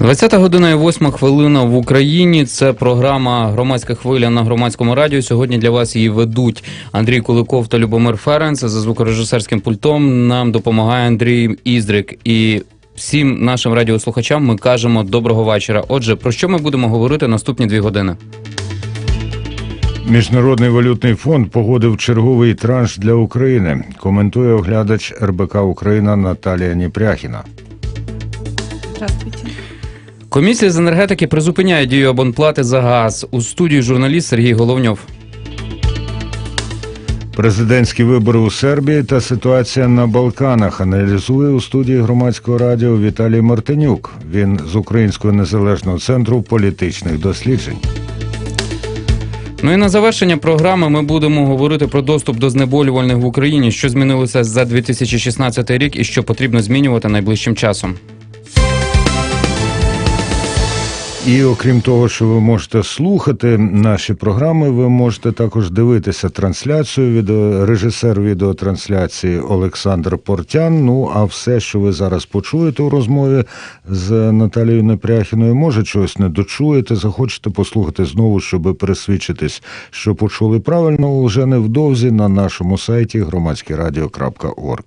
20 година і 8 хвилина в Україні. Це програма Громадська хвиля на громадському радіо. Сьогодні для вас її ведуть Андрій Куликов та Любомир Ференц. За звукорежисерським пультом нам допомагає Андрій Іздрик. І всім нашим радіослухачам ми кажемо доброго вечора. Отже, про що ми будемо говорити наступні дві години? Міжнародний валютний фонд погодив черговий транш для України. Коментує оглядач РБК Україна Наталія Ніпряхіна. Здравствуйте. Комісія з енергетики призупиняє дію абонплати за газ. У студії журналіст Сергій Головньов. Президентські вибори у Сербії та ситуація на Балканах аналізує у студії громадського радіо Віталій Мартинюк. Він з Українського незалежного центру політичних досліджень. Ну і на завершення програми ми будемо говорити про доступ до знеболювальних в Україні, що змінилося за 2016 рік і що потрібно змінювати найближчим часом. І окрім того, що ви можете слухати наші програми, ви можете також дивитися трансляцію. Відео режисер відеотрансляції Олександр Портян. Ну а все, що ви зараз почуєте у розмові з Наталією Непряхіною, може чогось не дочуєте, захочете послухати знову, щоб пересвідчитись, що почули правильно вже невдовзі на нашому сайті громадськерадіо.орг.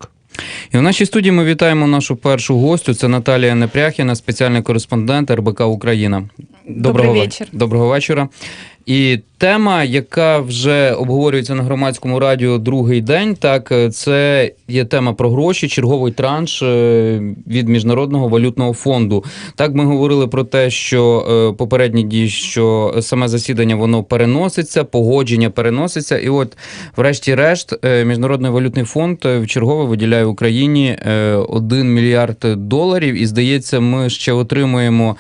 І в нашій студії ми вітаємо нашу першу гостю. Це Наталія Непряхіна, спеціальний кореспондент РБК Україна. Добрий вечір. Доброго вечора. І тема, яка вже обговорюється на громадському радіо другий день, так е, це є тема про гроші, черговий транш е, від міжнародного валютного фонду. Так ми говорили про те, що е, попередні дії, що саме засідання воно переноситься, погодження переноситься, і от, врешті-решт, міжнародний валютний фонд е, вчергове виділяє Україні 1 мільярд доларів, і здається, ми ще отримуємо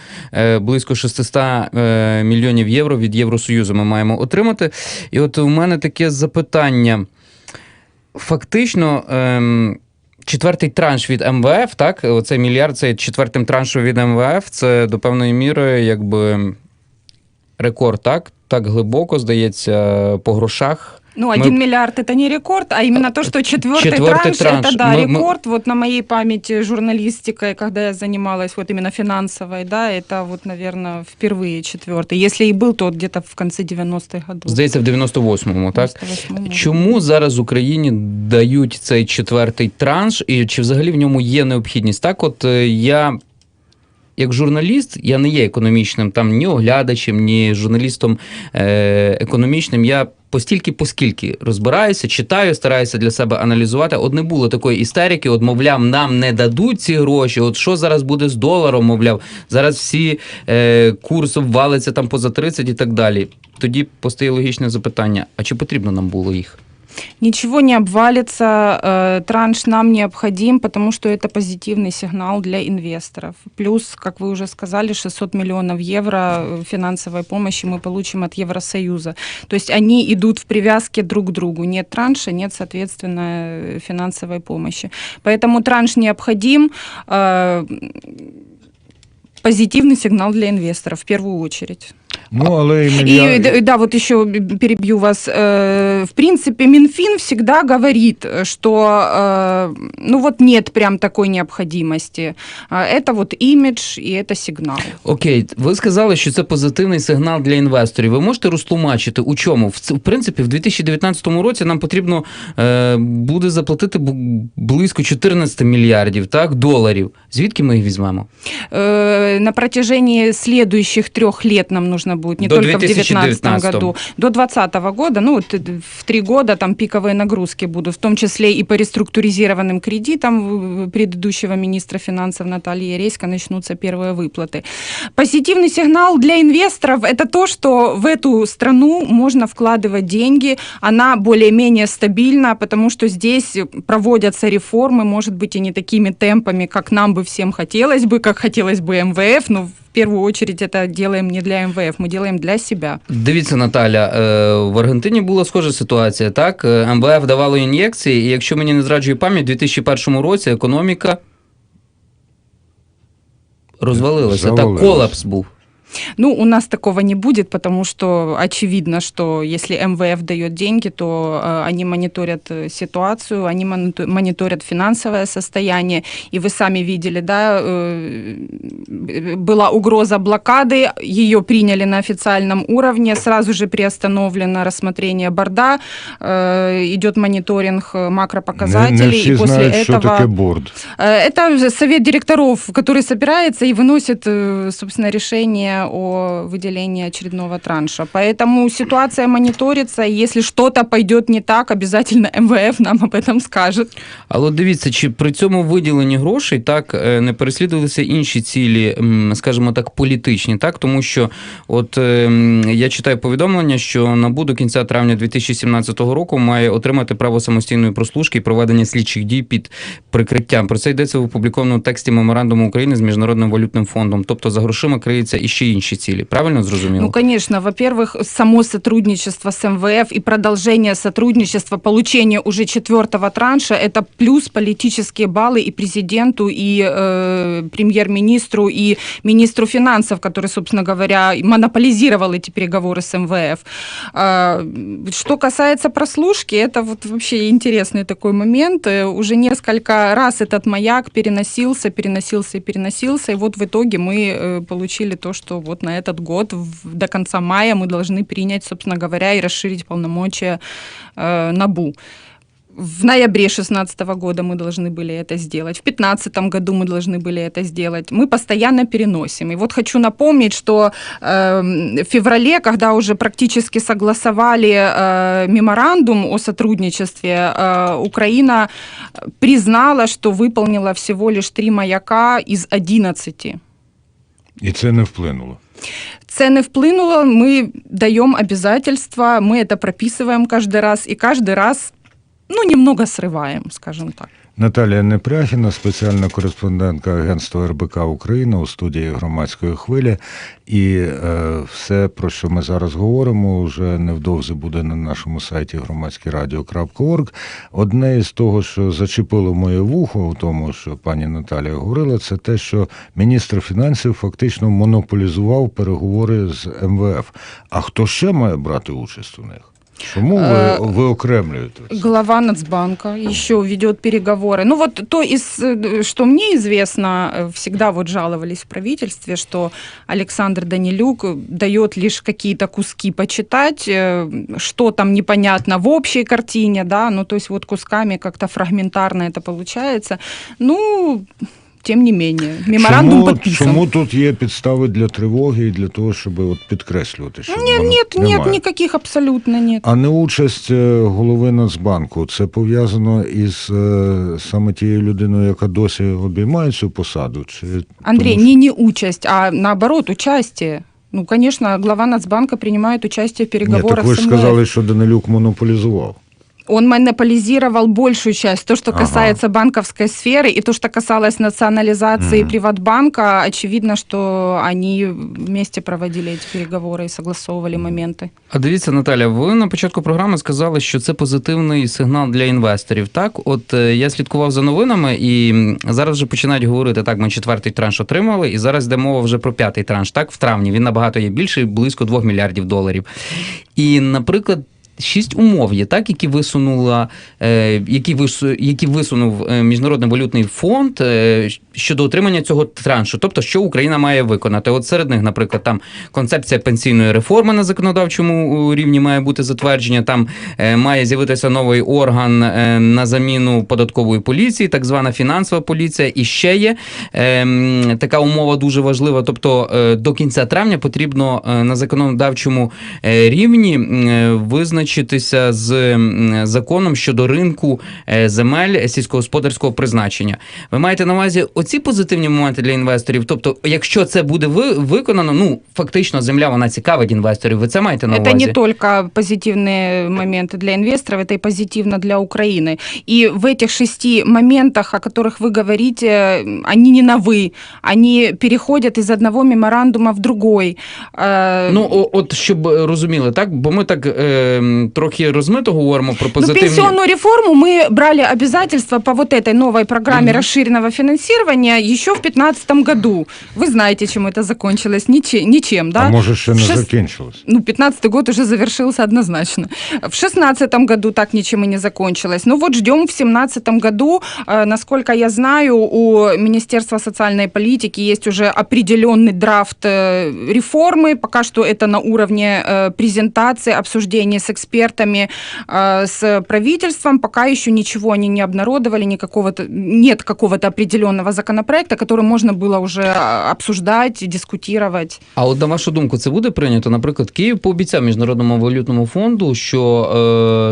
близько 600 е, мільйонів євро від Євросоюзу. Ми маємо отримати. І от у мене таке запитання. Фактично. ем, Четвертий транш від МВФ, так, оцей мільярд, це четвертим траншем від МВФ, це до певної міри якби рекорд, так? Так глибоко, здається, по грошах. Ну, Мы- один миллиард это не рекорд, а именно то, что четвертый, Четвертый транш, транш. это да, Мы- мы- рекорд. Вот на моей памяти журналистикой, когда я занималась вот именно финансовой, да, это вот, наверное, впервые четвертый. Если и был, то где-то в конце 90-х годов. Здається, в 98-му, так? 98-му. Чому зараз Україні дають цей четвертий транш, і чи взагалі в ньому є необхідність? Так, от е, я. як журналіст, я не є економічним там ні оглядачем, ні журналістом е- економічним. Я постільки поскільки розбираюся, читаю, стараюся для себе аналізувати. От не було такої істерики, от, мовляв, нам не дадуть ці гроші. От що зараз буде з доларом, мовляв, зараз всі е- курс обвалиться там поза 30 і так далі. Тоді постає логічне запитання: а чи потрібно нам було їх? Ничего не обвалится, э, транш нам необходим, потому что это позитивный сигнал для инвесторов. Плюс, как вы уже сказали, 600 миллионов евро финансовой помощи мы получим от Евросоюза. То есть они идут в привязке друг к другу. Нет транша, нет, соответственно, финансовой помощи. Поэтому транш необходим. э, Позитивный сигнал для инвесторов в первую очередь. Ну але і И мільярд... да, да, вот еще перебью вас. Э, В принципе, Минфин всегда говорит, что э, ну вот нет прям такой необходимости. А Это вот имидж и это сигнал. Окей, ви сказали, що це позитивний сигнал для інвесторів. Ви можете розтлумачити, у чому? В, ц- в принципі, в 2019 році нам потрібно е, буде заплатити бу- близько 14 мільярдів так, доларів. Звідки ми їх візьмемо? Э, На протяжении следующих трех лет нам нужно будет, не До только в 2019 2019 году, до 2020 года, ну вот э, в три года там пиковые нагрузки будут, в том числе и по реструктуризированным кредитам в- предыдущего министра финансов Натальи Ересько начнутся первые выплаты. Позитивный сигнал для инвесторов – это то, что в эту страну можно вкладывать деньги, она более-менее стабильна, потому что здесь проводятся реформы, может быть, и не такими темпами, как нам бы всем хотелось бы, как хотелось бы МВФ, но первую очередь это делаем не для МВФ, мы делаем для себя. Дивіться, Наталя, е, в Аргентині була схожа ситуація. Так, Е, МВФ давало ін'єкції, і якщо мені не зраджує пам'ять, у 2001 році економіка розвалилася. Так, колапс був. Ну, у нас такого не будет, потому что очевидно, что если МВФ дает деньги, то э, они мониторят э, ситуацию, они монито- мониторят финансовое состояние. И вы сами видели, да, э, была угроза блокады, ее приняли на официальном уровне, сразу же приостановлено рассмотрение борда, идет мониторинг Не, макропоказателей, не всі и после знають, що этого... таке борд. Э, Это совет директоров, который собирается и выносит, собственно, решение о выделении очередного транша. Поэтому ситуация мониторится, и если что-то пойдет не так, обязательно МВФ нам об этом скажет. Але от дивіться, чи при цьому виділенні грошей так е, не переслідувалися інші цілі, м, скажімо так, політичні, так тому що, от е, м, я читаю повідомлення, що НАБУ до кінця травня 2017 року має отримати право самостійної прослушки і проведення слідчих дій під прикриттям. Про це йдеться в опублікованому тексті меморандуму України з міжнародним валютним фондом. Тобто за грошима криються і ще інші цілі. Правильно зрозуміло? Ну, конечно, во-первых, само сотрудничество с МВФ и продолжение сотрудничества, получение уже четвертого транша, это плюс политические баллы и президенту, и э, премьер-министру, и министру финансов, который, собственно говоря, монополизировал эти переговоры с МВФ. А, Что касается прослушки, это вот вообще интересный такой момент. Э, Уже несколько раз этот маяк переносился, переносился и переносился, и вот в итоге мы э, получили то, что вот на этот год в- до конца мая мы должны принять, собственно говоря, и расширить полномочия э, НАБУ. В ноябре 2016 года мы должны были это сделать, в 2015 году мы должны были это сделать. Мы постоянно переносим. И вот хочу напомнить, что э, в феврале, когда уже практически согласовали э, меморандум о сотрудничестве, э, Украина признала, что выполнила всего лишь три маяка из 11. І це не вплинуло. Це не вплинуло, ми даємо обязательства, ми це прописуємо кожен раз, і кожен раз ну, немного сриваємо, скажімо так. Наталія Непряхіна, спеціальна кореспондентка агентства РБК Україна у студії громадської хвилі. І е, все, про що ми зараз говоримо, вже невдовзі буде на нашому сайті громадськерадіо.орг. Одне із того, що зачепило моє вухо, у тому, що пані Наталія говорила, це те, що міністр фінансів фактично монополізував переговори з МВФ. А хто ще має брати участь у них? Чому ви Е, виокремлюєте? це? Глава Нацбанка еще ведет переговоры. Ну вот то, из, э, что мне известно, э, всегда вот жаловались в правительстве, что Александр Данилюк дает лишь какие-то куски почитать, э, что там непонятно в общей картине, да, ну то есть вот кусками как-то фрагментарно это получается. Ну, тем не менее, меморандум чому, подписан. Чому тут є підстави для тривоги і для того, щоб от підкреслювати, що нет, немає? нет, никаких абсолютно нет. А неучасть е, голови Нацбанку це пов'язано із е, саме тією людиною, яка досі обіймає цю посаду? Чи Андрей, тому, що- не не участь, а наоборот, участие. Ну, конечно, глава Нацбанка принимает участие в Ні, переговорах так ви ж сказали, що Данилюк монополізував Он монополизировал большую часть. То, что Ага. касается банковской сферы, и то, что касалось национализации Мгм. Приватбанка, очевидно, что они вместе проводили эти переговоры и согласовывали моменты. А дивіться, Наталя, ви на початку програми сказали, що це позитивний сигнал для інвесторів. Так, от е, я слідкував за новинами, і м, зараз вже починають говорити: так, ми четвертий транш отримали, і зараз йде мова вже про п'ятий транш. Так, в травні він набагато є більший, близько 2 мільярдів доларів. І, наприклад. Шість умов є, так, які висунула, е, які, вису, які висунув е, Міжнародний валютний фонд е, щодо отримання цього траншу. Тобто, що Україна має виконати. От серед них, наприклад, там концепція пенсійної реформи на законодавчому е, рівні має бути затвердження. Там е, має з'явитися новий орган е, на заміну податкової поліції, так звана фінансова поліція. І ще є е, така умова дуже важлива. Тобто до кінця травня потрібно на законодавчому рівні визначитися з законом щодо ринку земель сільськогосподарського призначення. Ви маєте на увазі оці позитивні моменти для інвесторів. Тобто, якщо це буде ви, виконано, ну фактично земля вона цікавить інвесторів. Ви це маєте на Это увазі? не только позитивные моменты для инвесторов, это и позитивно для Украины. И в этих шести моментах, о которых вы говорите, они не новы. Они переходят из одного меморандума в другой. Э, Ну, о- от щоб розуміли, так? Бо ми так е, м, м, трохи розмито говоримо про Ну, позитивні. пенсионную реформу мы брали обязательства по вот этой новой программе Мгм. расширенного Финансирования еще в 2015 году. Вы знаете, чем это закончилось? Ничем, ничем да? А може ще не шест- закінчилось? Ну, 15 год уже завершился однозначно. В 16 году так ничем и не закончилось. Ну вот ждем в 17 году. Э, Насколько я знаю, у Министерства социальной политики есть уже определенный драфт э, реформы. Пока что это на уровне э, презентации, обсуждения с экспертами, с правительством. Пока еще ничего они не обнародовали, никакого-то, нет какого-то определенного законопроекта, который можно было уже э, обсуждать, дискутировать. А от на вашу думку, це буде прийнято? Наприклад, Київ пообіцяв міжнародному валютному фонду, що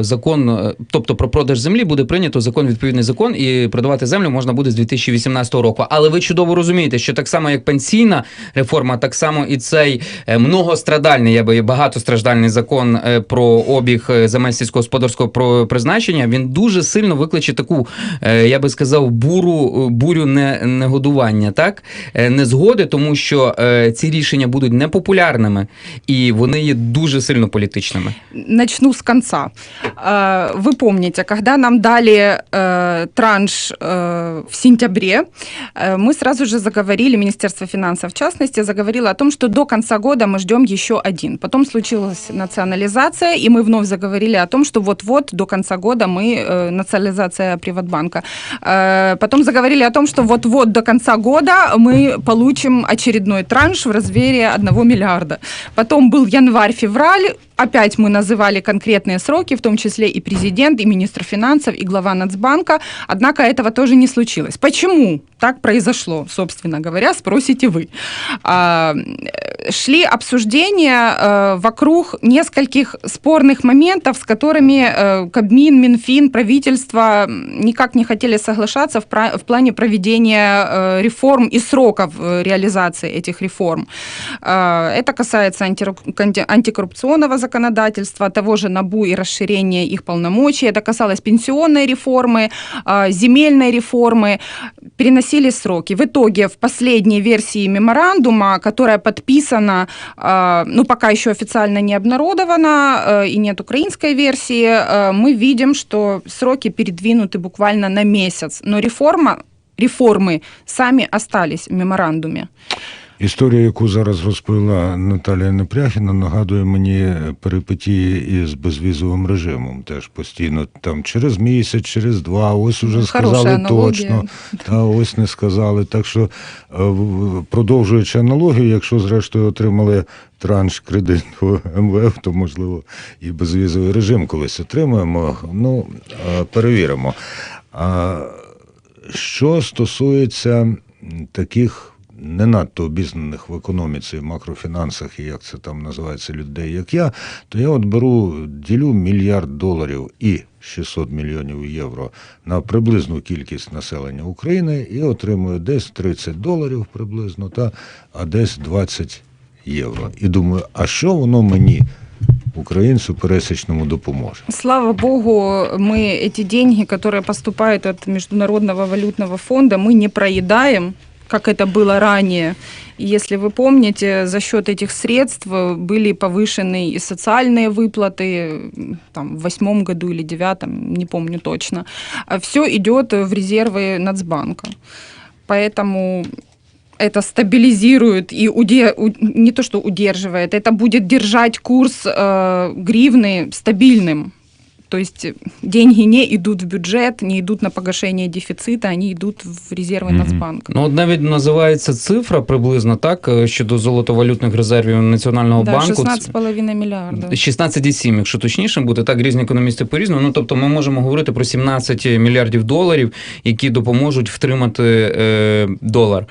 е, закон, е, тобто про продаж землі, буде прийнято закон, відповідний закон, і продавати землю можна буде з 2018 року. Але ви чудово розумієте, що так само як пенсійна реформа, так само і цей е, многострадальний, я би багатостраждальний закон е, про обіг е, земель сільськогосподарського про- призначення, він дуже сильно викличе таку, е, я би сказав, буру бурю не, негодування, так Е, незгоди, тому що е, ці рішення будуть непопулярними і вони є дуже сильно політичними. Начну с конца. Э, Вы помните, когда нам дали э, транш э, в сентябре, э, мы сразу же заговорили, Министерство финансов в частности, заговорило о том, что до конца года мы ждем еще один. Потом случилась национализация, и мы вновь заговорили о том, что вот-вот до конца года мы, э, национализация Приватбанка. Э, Потом заговорили о том, что вот-вот до конца года мы получим очередной транш в размере 1 миллиарда. Потом был январь-февраль, опять мы называли конкретные сроки, в том числе и президент, и министр финансов, и глава Нацбанка. Однако этого тоже не случилось. Почему так произошло, собственно говоря, спросите вы. А, Шли обсуждения э, вокруг нескольких спорных моментов, с которыми э, Кабмин, Минфин, правительство никак не хотели соглашаться в, плане проведения э, реформ и сроков реализации этих реформ. Это касается антикоррупционного законодательства, того же НАБУ и расширения их полномочий. Это касалось пенсионной реформы, э, земельной реформы. Переносили сроки. В итоге в последней версии меморандума, которая подписана, э, ну пока еще официально не обнародована э, и нет украинской версии, мы видим, что сроки передвинуты буквально на месяц. Но реформа реформы сами остались в меморандуме. Історія, яку зараз розповіла Наталія Непряхіна, нагадує мені перипетії із безвізовим режимом. Теж постійно там через місяць, через два, ось уже Хороша сказали аналогія. точно, та ось не сказали. Так що, е, продовжуючи аналогію, якщо зрештою отримали транш кредиту МВФ, то можливо і безвізовий режим колись отримаємо. Ну, е, перевіримо. А що стосується таких не надто обізнаних в економіці, в макрофінансах і як це там називається людей, як я, то я от беру, ділю мільярд доларів і 600 мільйонів євро на приблизну кількість населення України і отримую десь 30 доларів приблизно, та, а десь 20 євро. І думаю, а що воно мені, українцю пересічному, допоможе? Слава богу, мы эти деньги, которые поступают от Международного валютного фонда, мы не проедаем, Как это было ранее. Если вы помните, за счет этих средств были повышены и социальные выплаты там, в восьмом году или девятом, не помню точно. Все идет в резервы Нацбанка. Поэтому это стабилизирует и уде- не то, что удерживает, это будет держать курс э, гривны стабильным. То есть э, деньги не идут в бюджет, не идут на погашение дефицита, они идут в резервы Мгм. Нацбанка. Ну, от навіть називається цифра приблизно так е, щодо золотовалютних резервів Національного да, банку. 16,5 миллиарда. 16,7, якщо точніше бути, так різні економісти по-різному. Ну тобто, ми можемо говорити про 17 мільярдів доларів, які допоможуть втримати е, долар.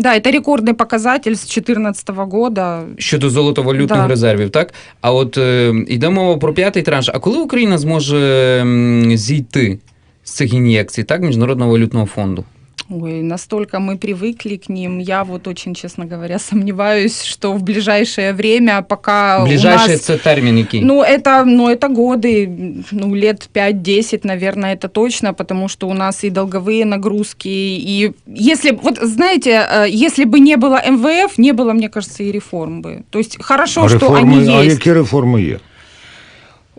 Да, это рекордный показатель с 2014 года. Щодо золотовалютних Да. резервів, так? А от е, йде мова про п'ятий транш. А коли Україна зможе м, зійти з цих ін'єкцій, так, Міжнародного валютного фонду? Ой, настолько мы привыкли к ним. Я вот очень, честно говоря, сомневаюсь, что в ближайшее время, пока Ближайший у нас... це термін який? Ну это, ну, это годы, ну, лет 5-10, наверное, это точно, потому что у нас и долговые нагрузки, и если, вот знаете, э, если бы не было МВФ, не было, мне кажется, и реформ бы. То есть хорошо, а, что реформи, они а есть. які реформи є?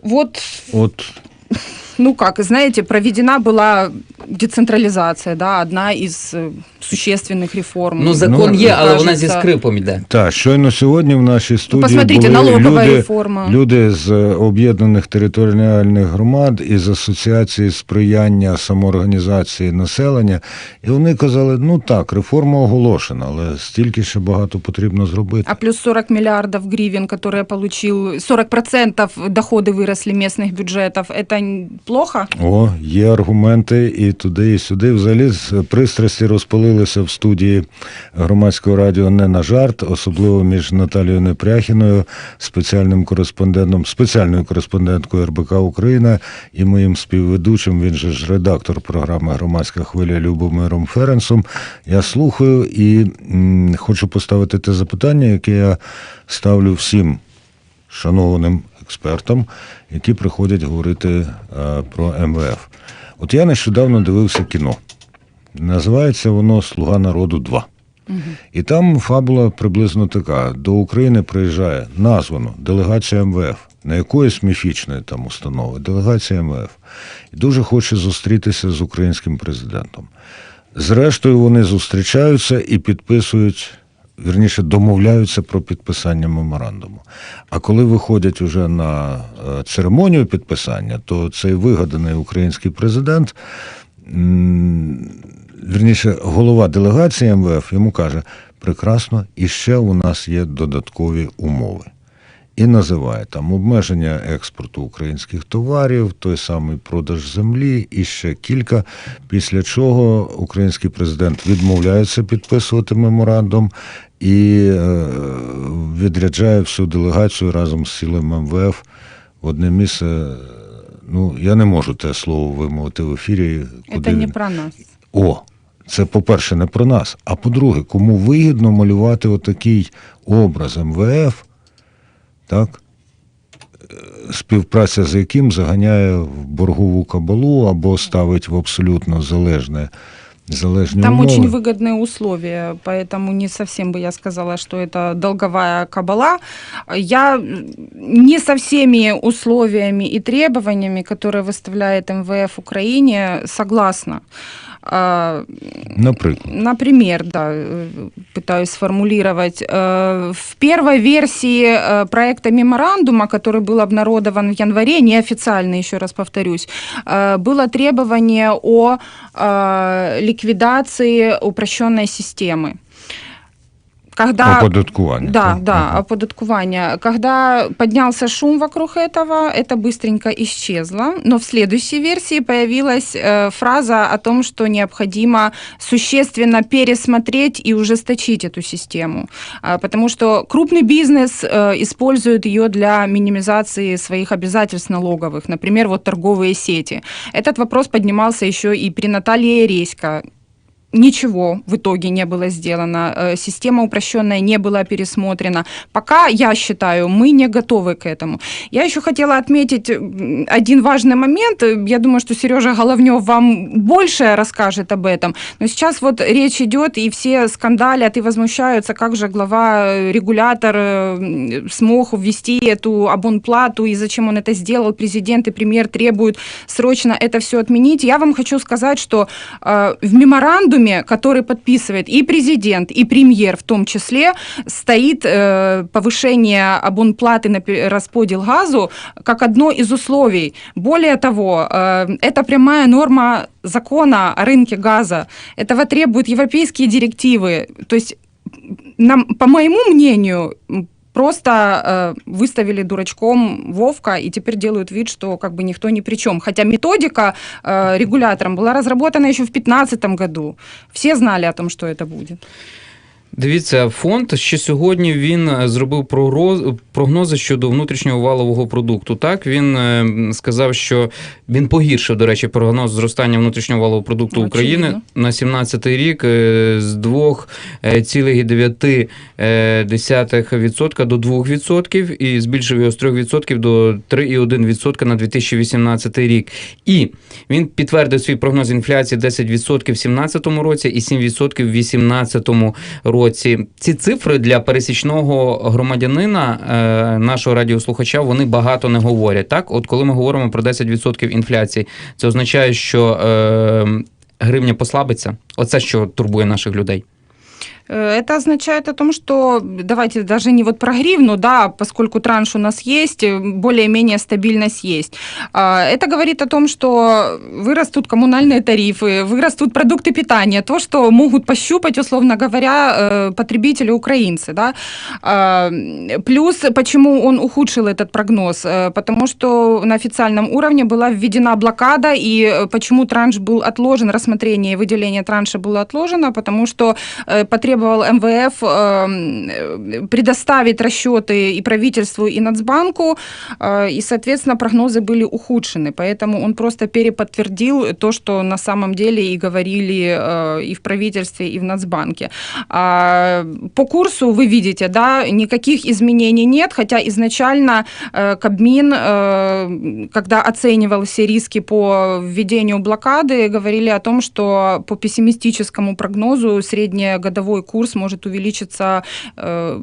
Вот От ну как, знаете, проведена была децентрализация, да, одна из э, существенных реформ. Ну, закон Ну, є, але вона зі кажется. скрипом іде. та щойно сьогодні в нашій Ну, студії посмотрите, були налоговая люди, реформа. люди з е, об'єднаних територіальних громад із асоціації сприяння самоорганізації населення, і вони казали: ну так, реформа оголошена, але стільки ще багато потрібно зробити. А плюс 40 миллиардов гривен, которые получил, 40% доходы выросли местных бюджетов, это н- плохо? О, є аргументи і туди, і сюди. Взагалі пристрасті розпалилися в студії громадського радіо не на жарт, особливо між Наталією Непряхіною, спеціальним кореспондентом, спеціальною кореспонденткою РБК Україна і моїм співведучим. Він же ж редактор програми Громадська хвиля Любомиром Ференсом. Я слухаю і м, хочу поставити те запитання, яке я ставлю всім шанованим експертам, які приходять говорити е, про МВФ. От я нещодавно дивився кіно. Називається воно Слуга народу 2. І там фабула приблизно така: до України приїжджає названо делегація МВФ, не якоїсь міфічної там установи, делегація МВФ. І дуже хоче зустрітися з українським президентом. Зрештою, вони зустрічаються і підписують, вірніше, домовляються про підписання меморандуму. А коли виходять уже на е, церемонію підписання, то цей вигаданий український президент, вірніше, голова делегації МВФ йому каже: прекрасно, і ще у нас є додаткові умови. І називає там обмеження експорту українських товарів, той самий продаж землі і ще кілька. Після чого український президент відмовляється підписувати меморандум і е, відряджає всю делегацію разом з силами МВФ в одне місце. Ну, я не можу те слово вимовити в ефірі. Куди Это не він- про нас. о, це, по-перше, не про нас. А по-друге, кому вигідно малювати отакий образ МВФ, так? е, співпраця з яким заганяє в боргову кабалу або ставить в абсолютно залежне, залежні Там умови. очень выгодные условия, поэтому не совсем бы я сказала, что это долговая кабала. Я не со всеми условиями и требованиями, которые выставляет МВФ Украине, согласна. А, Наприклад. Например, да, э, пытаюсь сформулировать. Э, В первой версии э, проекта меморандума, который был обнародован в январе, неофициально, еще раз повторюсь, э, было требование о э, ликвидации упрощенной системы. Когда... Оподаткування. Да, да, Ага. оподаткування. Когда поднялся шум вокруг этого, это быстренько исчезло. Но в следующей версии появилась э, фраза о том, что необходимо существенно пересмотреть и ужесточить эту систему. А, потому что крупный бизнес э, использует ее для минимизации своих обязательств налоговых. Например, вот торговые сети. Этот вопрос поднимался еще и при Наталье Редько, Ничего в итоге не было сделано, э, система упрощенная не была пересмотрена. Пока, я считаю, мы не готовы к этому. Я еще хотела отметить один важный момент. Я думаю, что Сережа Головнев вам больше расскажет об этом. Но сейчас вот речь идет, и все скандалят и возмущаются, как же глава э, регулятор э, смог ввести эту абонплату, и зачем он это сделал. Президент и премьер требуют срочно это все отменить. Я вам хочу сказать, что в меморандуме, который подписывает и президент, и премьер в том числе, стоит э, повышение абонплаты на расподел газу как одно из условий. Более того, э, это прямая норма закона о рынке газа. Этого требуют европейские директивы. То есть, нам, по моему мнению, просто э, выставили дурачком Вовка и теперь делают вид, что как бы никто ни при чем. Хотя методика э, регулятором была разработана еще в 2015 году. Все знали о том, что это будет. Дивіться, фонд ще сьогодні він е, зробив прогроз- прогнози щодо внутрішнього валового продукту. Так він е, сказав, що він погіршив, до речі, прогноз зростання внутрішнього валового продукту Ну, України очевидно. на 17-й рік е, з 2,9% до 2% і збільшив його з 3% до 3,1% на 2018 рік. І він підтвердив свій прогноз інфляції 10% в 2017 році і 7% в 2018 році. Ці цифри для пересічного громадянина е, нашого радіослухача, вони багато не говорять. Так, от коли ми говоримо про 10% інфляції, це означає, що е, гривня послабиться. Оце що турбує наших людей. Э, Это означает о том, что давайте даже не вот про гривну, да, поскольку транш у нас есть, э, более-менее стабильность есть. А, Это говорит о том, что вырастут коммунальные тарифы, вырастут продукты питания, то, что могут пощупать, условно говоря, э, потребители украинцы, да. А, Плюс, почему он ухудшил этот прогноз? Потому что на официальном уровне была введена блокада, и почему транш был отложен, рассмотрение и выделение транша было отложено, потому что э, потребовал МВФ э, предоставить расчеты и правительству, и Нацбанку, э, и, соответственно, прогнозы были ухудшены. Поэтому он просто переподтвердил то, что на самом деле и говорили э, и в правительстве, и в Нацбанке. А По курсу вы видите, да, никаких изменений нет, хотя изначально э, Кабмин, э, когда оценивал все риски по введению блокады, говорили о том, что по пессимистическому прогнозу среднегодовой курс может увеличиться э,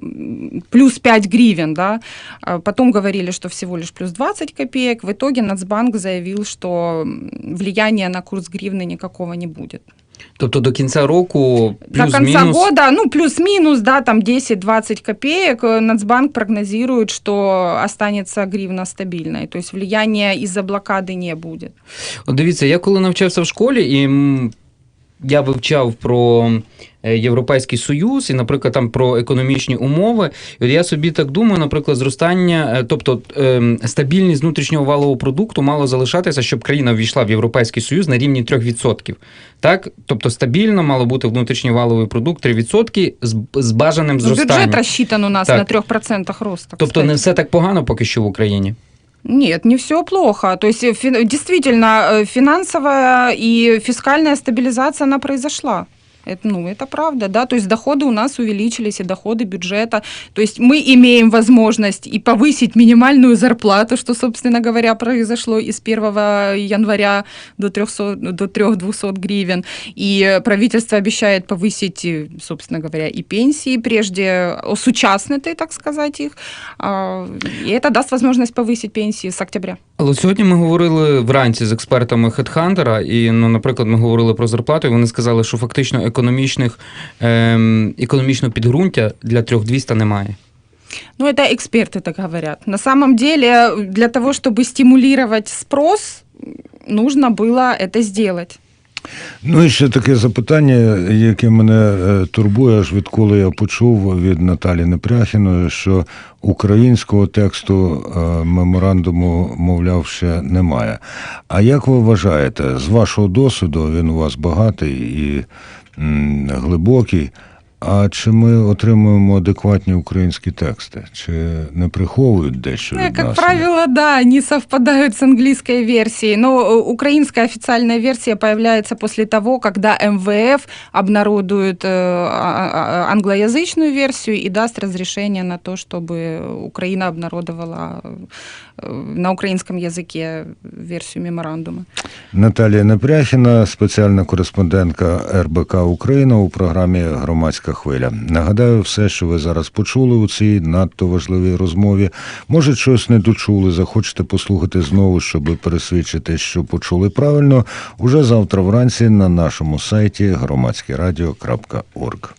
плюс 5 гривен, да. А Потом говорили, что всего лишь плюс 20 копеек. В итоге Нацбанк заявил, что влияния на курс гривны никакого не будет. Тобто до кінця року До конца плюс-мінус. года, ну, плюс-минус, да, там 10-20 копеек, э, Нацбанк прогнозирует, что останется гривна стабильной. То есть влияния из-за блокады не будет. От дивіться, я коли навчався в школі, і м, я вивчав про е, Європейський Союз і, наприклад, там про економічні умови. І от я собі так думаю, наприклад, зростання, е, тобто ем, стабільність внутрішнього валового продукту мало залишатися, щоб країна ввійшла в Європейський Союз на рівні 3%. Так? Тобто стабільно мало бути внутрішній валовий продукт 3% з, з бажаним Ну, Бюджет зростанням. у нас Так. на 3% роста. Тобто кстати. не все так погано поки що в Україні. Нет, не все плохо. То есть фи действительно э, финансовая и фискальная стабилизация она произошла. Это, ну, это правда, да, то есть доходы у нас увеличились, и доходы бюджета. То есть мы имеем возможность и повысить минимальную зарплату, что, собственно говоря, произошло из 1 января до 300, до 3200 гривен. И правительство обещает повысить, собственно говоря, и пенсии, прежде осучаснити, так сказать, их. А, И это даст возможность повысить пенсии с октября. Але от сьогодні ми говорили вранці з експертами HeadHunter, і, ну, наприклад, ми говорили про зарплату, і вони сказали, що фактично економічних, ем, економічного підґрунтя для 3200 немає. Ну, это эксперты так говорят. На самом деле, для того, чтобы стимулировать спрос, нужно было это сделать. Ну і ще таке запитання, яке мене е, турбує, аж відколи я почув від Наталі Непряхіної, що українського тексту е, меморандуму, мовляв, ще немає. А як ви вважаєте, з вашого досвіду, він у вас багатий і глибокий. А чи ми отримуємо адекватні українські тексти? Чи не приховують дещо Ну, від как нас? правило, да, они совпадают с английской версией, но э, украинская официальная версия появляется после того, когда МВФ обнародует э, а- а- англоязычную версию и даст разрешение на то, чтобы Украина обнародовала э, на украинском языке версию меморандума. Наталія Непряхіна, спеціальна кореспондентка РБК Україна у програмі Громадська хвиля. Нагадаю, все, що ви зараз почули у цій надто важливій розмові. Може, щось не дочули, захочете послухати знову, щоб пересвідчити, що почули правильно. Уже завтра вранці на нашому сайті громадськерадіо.орг.